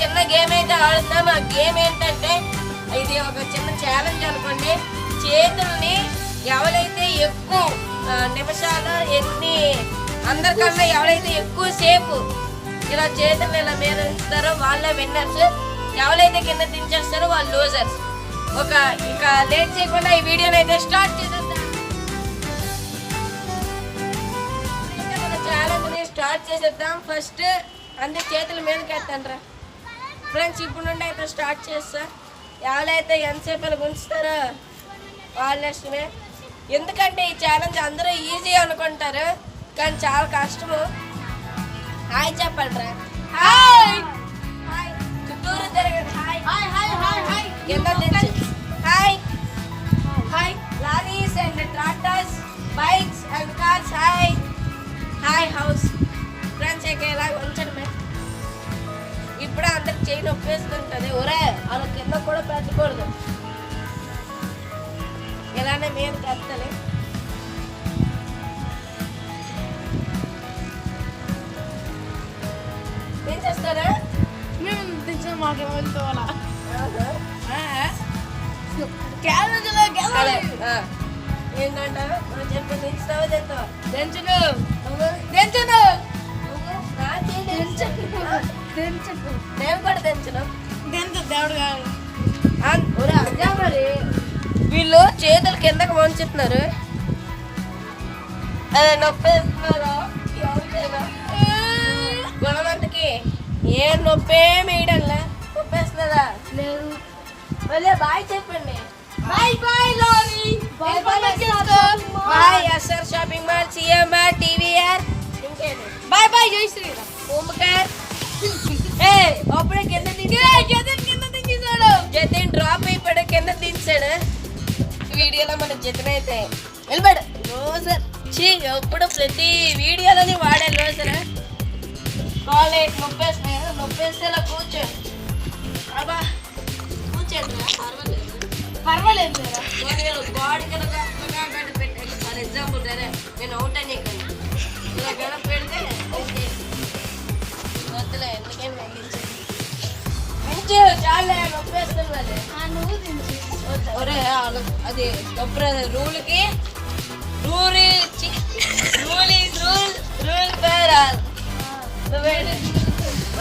చిన్న గేమ్ అయితే ఆడుతున్నాం. ఆ గేమ్ ఏంటంటే ఇది ఒక చిన్న ఛాలెంజ్ అనుకోండి. చేతుల్ని ఎవరైతే ఎక్కువ నిమిషాలు ఎన్ని అందరికన్నా ఎవరైతే ఎక్కువ సేపు ఇలా చేతులు ఇలా మీద ఉంచుతారో వాళ్ళే విన్నర్స్ ఎవరైతే కింద దించేస్తారో వాళ్ళు లూజర్స్ ఒక ఇక లేట్ చేయకుండా ఈ వీడియోని అయితే స్టార్ట్ చేసేద్దాం. ఛాలెంజ్ని స్టార్ట్ చేసేద్దాం. ఫస్ట్ అందరి చేతుల మీదకి ఎత్తండ్రా. ఫ్రెండ్స్ ఇప్పుడు నుండి అయితే స్టార్ట్ చేస్తా. ఎవరైతే ఎంతసేపు ఉంచుతారో వాళ్ళ ఇష్టమే ఎందుకంటే ఈ ఛాలెంజ్ అందరూ ఈజీ అనుకుంటారు కానీ చాలా కష్టము. హాయ్ చెప్పండి రా హాయ్! హాయ్! చుట్టూరు తిరగండి hi! Hi hi hi hi. కింద దించు hi! Hi! Lorries and tractors bikes and cars hi! Hi house friends ఇలా ఉంచండి చేయి నొప్పి వేస్తుంటుంది ఒరే వాళ్ళ కింద కూడా పెట్టకూడదు. ఇలానే మీద కట్టాలి దించేస్తారా మేము దించిన మాకేమో వెళ్తావాలా క్యాలరీలో క్యాలరీ ఏంటంట? నువ్వు చెప్పి దించుతావా తింటావా దించును. నువ్వు దించును. నేను కూడా దేవుడు కాదు. అదే మరి. వీళ్ళు చేతులు కిందకి వంచుతున్నారు. అదే నొప్పేస్తున్నారు ఎవరికైనా గుణవంతకి ఏ నొప్పేం వేయడంలే నొప్పేస్తుందా? లేదు. మళ్ళీ బాయ్ చెప్పండి. Bye బాయ్లోని bye. Bye S R shopping mall C M R T V R. ఇంకేంటి? Bye bye Jai Shriram. Jatin drop అయిపోయాడు కింద దించాడు వీడియోలో మన జతిన్ అయితే వెళ్ళిపోయాడు లోసర్ చీ ఎప్పుడు ప్రతి వీడియోలోని వాడే లోసర్ కాలేజ్ నొప్పేస్తే ఇలా కూర్చో అబ్బా కూర్చోండి పర్వాలేదు పర్వాలేదు బాడీ కనుక ఫర్ ఎగ్జాంపుల్ నేను అవుట్ అని ఇలా కనుక పెడితే ఒరే. అది రూల్కి. Rule rule rule. Rule fair all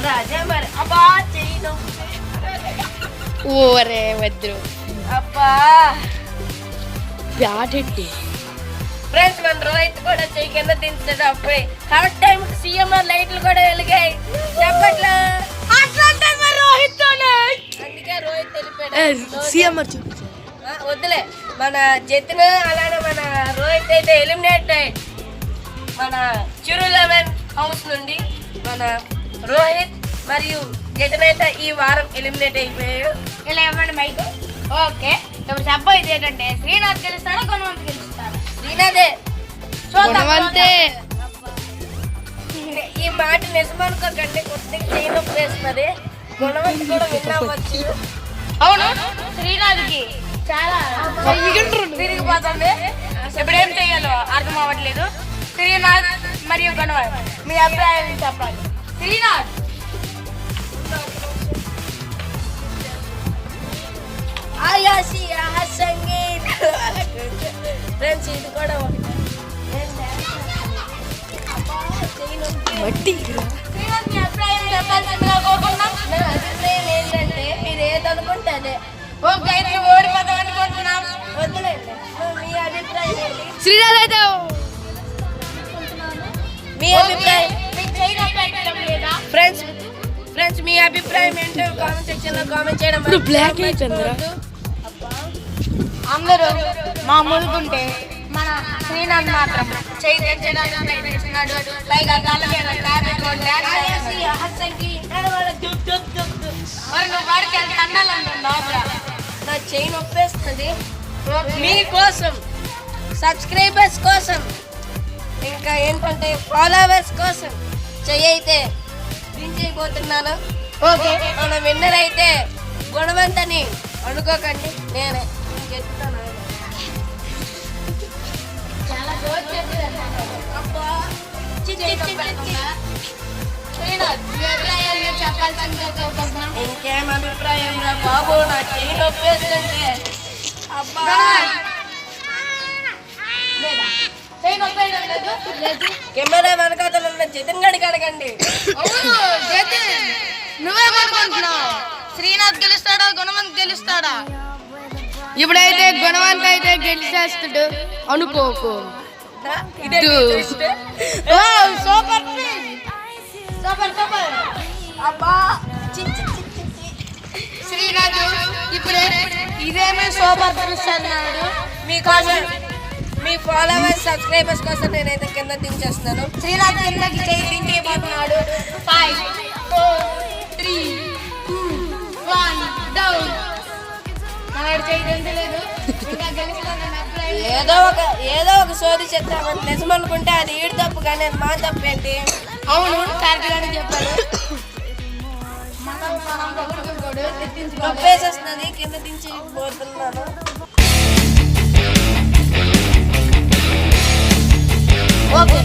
అదే మరి. అబ్బా చెయ్యి ఓరే వద్దు. అబ్బా. బ్యాటెట్టి ఫ్రెండ్స్ మన రోహిత్ కూడా చెయ్యి కింద దించాడు అప్పుడే కరెక్ట్ టైం సీఎంఆర్ లైట్లు కూడా వెలిగాయి. చెప్పట్లా? ఆ, వద్దులే. మన జతిన్ అలానే మన రోహిత్ అయితే ఎలిమినేట్ అయ్యి మన చిరు లెవెన్ హౌస్ నుండి మన రోహిత్ మరియు జతిన్ అయితే ఈ వారం ఎలిమినేట్ అయిపోయారు. ఇలా ఇవ్వండి మైక్. ఓకే. ఇప్పుడు చెప్పబోయేది ఏంటంటే శ్రీనాథ్ గెలుస్తాడా కొనవంత్ గెలుస్తాడా? శ్రీనాథే. ఈ మాట నిజమనుకోకండి కొద్దిగా చేయడం వేస్తున్నది గుణవంతి కూడా విన్నావచ్చు అవును. శ్రీనాథ్కి చాలా తిరిగిపోతుంది ఇప్పుడు ఏం చేయాలో అర్థం అవ్వట్లేదు. శ్రీనాథ్ మరియు గణవత్ మీ అభిప్రాయాన్ని చెప్పాలి. శ్రీనాథ్! ఆయాసి సంగీత్ ఫ్రెండ్స్ ఇది కూడా. శ్రీనాథ్ మీ అభిప్రాయం చెప్పాల్సిందిగా ఓకే అయితే మీ అభిప్రాయం? ఫ్రెండ్స్ ఫ్రెండ్స్ మీ అభిప్రాయం ఏంటో కామెంట్ సెక్షన్లో కామెంట్ చేయడం ఇప్పుడు black అయిపోయిందిరా. అందరూ మా ముందుకుంటే మన శ్రీనాథ్ మాత్రం చేయి తెచ్చడానికి ప్రయత్నిస్తున్నాడు. పైగా డాన్స్ వాడికి ఎంత అన్నాలనుకున్నావు నా చెయ్యి నొప్పేస్తుంది మీకోసం సబ్స్క్రైబర్స్ కోసం ఇంకా ఏంటంటే ఫాలోవర్స్ కోసం చెయ్యి అయితే దించైపోతున్నాను ఓకే మన విన్నర్ అయితే గుణవంతని అనుకోకండి నేనే చెప్తాను చాలా ఇంకేం అభిప్రాయం రా బాబు నాకు అబ్బా కెమెరా వెనకాతలు ఉన్న జతిన్ గడికి అడగండి. నువ్వేమనుకుంటున్నావు శ్రీనాథ్ గెలుస్తాడా గుణవంత్ గెలుస్తాడా ఇప్పుడైతే గుణవంత అయితే గెలిచేస్తాడు అనుకోకు సూపర్ అబ్బా. శ్రీనాథ్ ఇప్పుడే ఇదేమే సూపర్ ట్విస్ట్ అన్నాడు? మీకోసం మీ ఫాలోవర్స్ సబ్స్క్రైబర్స్ కోసం నేనైతే కింద దించేస్తున్నాను శ్రీనాథ్ కిందకి చేయి దించేయబోతున్నాడు five four three two one down ఏదో ఒక ఏదో సోది చెప్తామని నిజం అనుకుంటే అది ఈడు తప్పు కానీ అది మా తప్పు ఏంటి? అవును. కరెక్ట్ గానే చెప్పాడు నొప్పేసేస్తున్నది కింద దించి పోతున్నాను. ఓకే.